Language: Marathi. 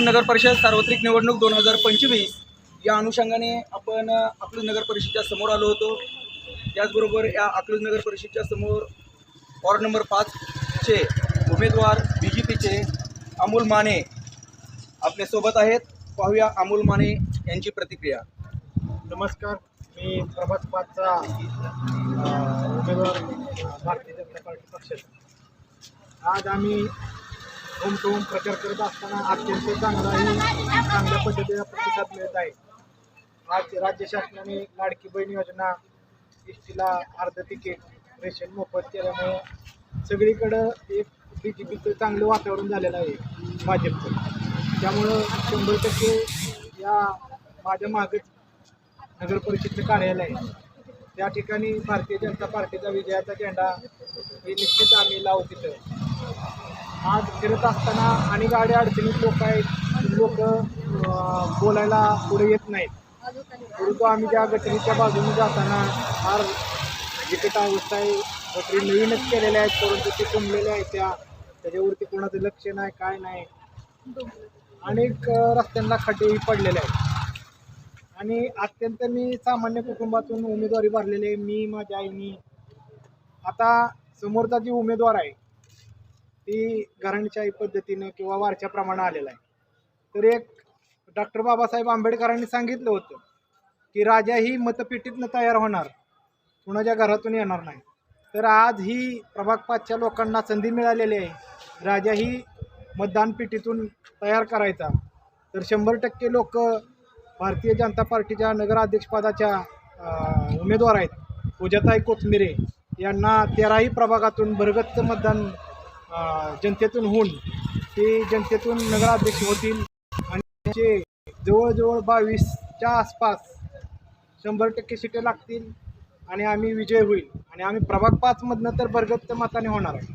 अकलूज नगर परिषद सार्वत्रिक निवडणूक दोन हजार पंचवीस. या अनुषंगाने आपण अकलूज नगर परिषदच्या समोर आलो होतो. त्याचबरोबर या अकलूज नगर परिषदच्या समोर वॉर्ड नंबर पाचचे उमेदवार बी जे पीचे अमोल माने आपल्यासोबत आहेत. पाहूया अमोल माने यांची प्रतिक्रिया. नमस्कार मी प्रभात पाचचा उमेदवार भारतीय जनता पार्टी पक्षाचा. आज आम्ही उमटवून प्रचार करत असताना अत्यंत चांगलाही चांगल्या पद्धतीचा प्रतिसाद मिळत आहे. आज राज्य शासनाने लाडकी बहीण योजना एस टीला अर्ध तिकीट रेशन मोफत केल्यामुळे सगळीकडं एक बी जे पीचं चांगलं वातावरण झालेलं आहे भाजपचं. त्यामुळं शंभर टक्के या माझ्या मागच नगर परिषदचं कार्यालय आहे. त्या ठिकाणी भारतीय जनता पार्टीचा विजयाचा झेंडा हे निश्चित आम्ही लावू तिथं. आज फिरत असताना आणि गाड्या अडचणीत लोक आहेत लोक बोलायला पुढे येत नाहीत. परंतु आम्ही ज्या गटरीच्या बाजूने जाताना फार विकट अवस्था आहे. गटरी नवीनच केलेल्या आहेत परंतु ते कुंबलेल्या आहेत त्या. त्याच्यावरती कोणाचं लक्ष नाही काय नाही. अनेक रस्त्यांना खड्डेही पडलेले आहेत. आणि अत्यंत मी सामान्य कुटुंबातून उमेदवारी भरलेली आहे मी माझ्या आईनी. आता समोरचा जी उमेदवार आहे ती घराणीशाही पद्धतीनं किंवा वारच्या प्रमाणात आलेला आहे. तर एक डॉक्टर बाबासाहेब आंबेडकरांनी सांगितलं होतं की राजा ही मतपेटीतनं तयार होणार कुणाच्या घरातून येणार नाही. तर आज ही प्रभाग पाचच्या लोकांना संधी मिळालेली आहे. राजा ही मतदान पेटीतून तयार करायचा. तर शंभर टक्के लोक भारतीय जनता पार्टीच्या नगराध्यक्षपदाच्या उमेदवार आहेत. पूजाताई कोथमिरे यांना तेराही प्रभागातून भरगच्च मतदान जनतेतून होऊन ते जनतेतून नगराध्यक्ष होतील आणि त्यांचे जवळजवळ बावीसच्या आसपास शंभर टक्के सीटं लागतील आणि आम्ही विजय होईल. आणि आम्ही प्रभाग पाचमधनं तर भरगच्च मताने होणार आहे.